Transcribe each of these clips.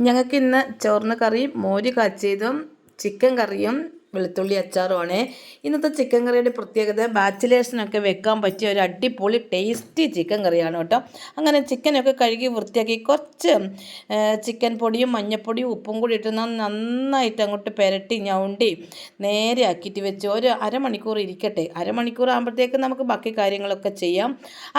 ഞങ്ങൾക്ക് ഇന്ന് ചോറിന് കറിയും മോര് കാച്ചിയതും ചിക്കൻ കറിയും വെളുത്തുള്ളി അച്ചാറുമാണ്. ഇന്നത്തെ ചിക്കൻ കറിയുടെ പ്രത്യേകത ബാച്ചിലേഴ്സിനൊക്കെ വെക്കാൻ പറ്റിയ ഒരു അടിപൊളി ടേസ്റ്റി ചിക്കൻ കറിയാണ് കേട്ടോ. അങ്ങനെ ചിക്കനൊക്കെ കഴുകി വൃത്തിയാക്കി കുറച്ച് ചിക്കൻ പൊടിയും മഞ്ഞപ്പൊടിയും ഉപ്പും കൂടി ഇട്ട് നന്നായിട്ട് അങ്ങോട്ട് പെരട്ടി ഞൗണ്ടി നേരെ ആക്കിയിട്ട് വെച്ച് ഒരു അരമണിക്കൂർ ഇരിക്കട്ടെ. അരമണിക്കൂർ ആകുമ്പോഴത്തേക്ക് നമുക്ക് ബാക്കി കാര്യങ്ങളൊക്കെ ചെയ്യാം.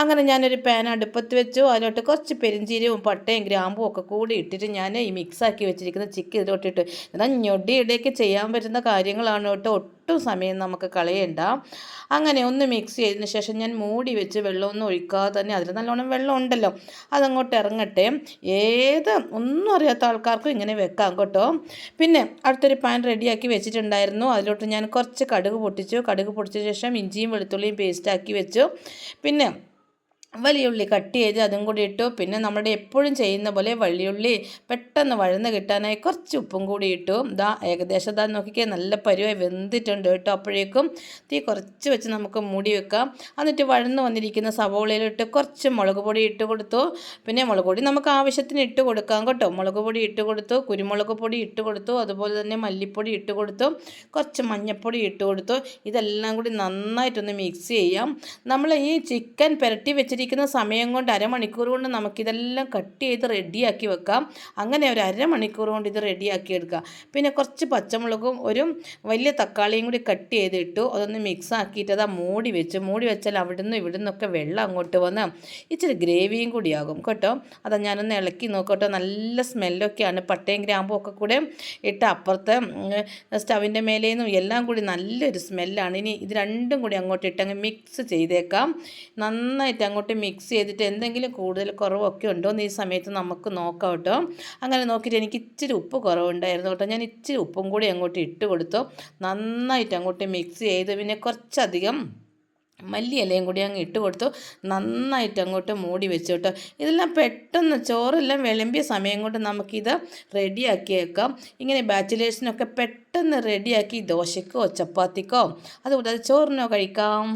അങ്ങനെ ഞാനൊരു പാൻ അടുപ്പത്ത് വെച്ചു. അതിലോട്ട് കുറച്ച് പെരിഞ്ചീരവും പട്ടയും ഗ്രാമ്പും ഒക്കെ കൂടി ഇട്ടിട്ട് ഞാൻ ഈ മിക്സാക്കി വെച്ചിരിക്കുന്ന ചിക്കൻ ഇതിലോട്ടിട്ട് എന്നാൽ ഞൊടിയിടയ്ക്ക് ചെയ്യാൻ പറ്റുന്ന കാര്യങ്ങൾ കാര്യങ്ങളാണ് കേട്ടോ ഒട്ടും സമയം നമുക്ക് കളയണ്ട. അങ്ങനെ ഒന്ന് മിക്സ് ചെയ്തതിന് ശേഷം ഞാൻ മൂടി വെച്ച് വെള്ളമൊന്നും ഒഴിക്കാതെ തന്നെ അതിൽ നല്ലോണം വെള്ളം ഉണ്ടല്ലോ അതങ്ങോട്ട് ഇറങ്ങട്ടെ. ഏത് ഒന്നും അറിയാത്ത ആൾക്കാർക്കും ഇങ്ങനെ വെക്കാം കേട്ടോ. പിന്നെ അടുത്തൊരു പാൻ റെഡിയാക്കി വെച്ചിട്ടുണ്ടായിരുന്നു. അതിലോട്ട് ഞാൻ കുറച്ച് കടുക് പൊട്ടിച്ചു. കടുക് പൊട്ടിച്ച ശേഷം ഇഞ്ചിയും വെളുത്തുള്ളിയും പേസ്റ്റാക്കി വെച്ചു. പിന്നെ വലിയുള്ളി കട്ട് ചെയ്ത് അതും കൂടി ഇട്ടു. പിന്നെ നമ്മുടെ എപ്പോഴും ചെയ്യുന്ന പോലെ വലിയുള്ളി പെട്ടെന്ന് വഴന്ന് കിട്ടാനായി കുറച്ച് ഉപ്പും കൂടി ഇട്ടു. ദാ ഏകദേശം ദാ നോക്കിക്കേ നല്ല പരുവായി വെന്തിട്ടുണ്ട് കേട്ടോ. അപ്പോഴേക്കും തീ കുറച്ച് വെച്ച് നമുക്ക് മൂടി വെക്കാം. എന്നിട്ട് വഴന്ന് വന്നിരിക്കുന്ന സവോളയിലിട്ട് കുറച്ച് മുളക് പൊടി ഇട്ട് കൊടുത്തു. പിന്നെ മുളക് പൊടി നമുക്ക് ആവശ്യത്തിന് ഇട്ട് കൊടുക്കാം കേട്ടോ. മുളക് പൊടി ഇട്ട് കൊടുത്തു കുരുമുളക് പൊടി ഇട്ട് കൊടുത്തു അതുപോലെ തന്നെ മല്ലിപ്പൊടി ഇട്ട് കൊടുത്തു കുറച്ച് മഞ്ഞൾപ്പൊടി ഇട്ട് കൊടുത്തു. ഇതെല്ലാം കൂടി നന്നായിട്ടൊന്ന് മിക്സ് ചെയ്യാം. നമ്മൾ ഈ ചിക്കൻ പുരട്ടി വെച്ചിട്ട് വെച്ചിരിക്കുന്ന സമയം കൊണ്ട് അരമണിക്കൂർ കൊണ്ട് നമുക്കിതെല്ലാം കട്ട് ചെയ്ത് റെഡിയാക്കി വെക്കാം. അങ്ങനെ ഒരു അരമണിക്കൂർ കൊണ്ട് ഇത് റെഡിയാക്കി എടുക്കാം പിന്നെ കുറച്ച് പച്ചമുളകും ഒരു വലിയ തക്കാളിയും കൂടി കട്ട് ചെയ്തിട്ടു അതൊന്ന് മിക്സ് ആക്കിയിട്ട് അതാ മൂടി വെച്ച് മൂടി വെച്ചാൽ അവിടുന്ന് ഇവിടുന്നൊക്കെ വെള്ളം അങ്ങോട്ട് വന്ന് ഇച്ചിരി ഗ്രേവിയും കൂടിയാകും കേട്ടോ. അതാ ഞാനൊന്ന് ഇളക്കി നോക്കട്ടോ. നല്ല സ്മെല്ലൊക്കെയാണ്. പട്ടയും ഗ്രാമ്പും ഒക്കെ കൂടെ ഇട്ട് അപ്പുറത്തെ സ്റ്റവിന്റെ മേലേന്നും എല്ലാം കൂടി നല്ലൊരു സ്മെല്ലാണ്. ഇനി ഇത് രണ്ടും കൂടി അങ്ങോട്ട് ഇട്ടങ്ങ് മിക്സ് ചെയ്തേക്കാം. നന്നായിട്ട് അങ്ങോട്ട് കൂട്ടി മിക്സ് ചെയ്തിട്ട് എന്തെങ്കിലും കൂടുതൽ കുറവൊക്കെ ഉണ്ടോ എന്ന് ഈ സമയത്ത് നമുക്ക് നോക്കാം കേട്ടോ. അങ്ങനെ നോക്കിയിട്ട് എനിക്ക് ഇച്ചിരി ഉപ്പ് കുറവുണ്ടായിരുന്നു കേട്ടോ. ഞാൻ ഇച്ചിരി ഉപ്പും കൂടി അങ്ങോട്ട് ഇട്ട് കൊടുത്തു. നന്നായിട്ട് അങ്ങോട്ട് മിക്സ് ചെയ്ത് പിന്നെ കുറച്ചധികം മല്ലിയിലയും കൂടി അങ്ങ് ഇട്ട് കൊടുത്തു. നന്നായിട്ട് അങ്ങോട്ട് മൂടി വെച്ചു കേട്ടോ. ഇതെല്ലാം പെട്ടെന്ന് ചോറെല്ലാം വിളമ്പിയ സമയം കൊണ്ട് നമുക്കിത് റെഡിയാക്കിയേക്കാം ഇങ്ങനെ ബാച്ചിലേഴ്സിനൊക്കെ പെട്ടെന്ന് റെഡിയാക്കി ദോശക്കോ ചപ്പാത്തിക്കോ അതുകൂടാതെ ചോറിനോ കഴിക്കാം.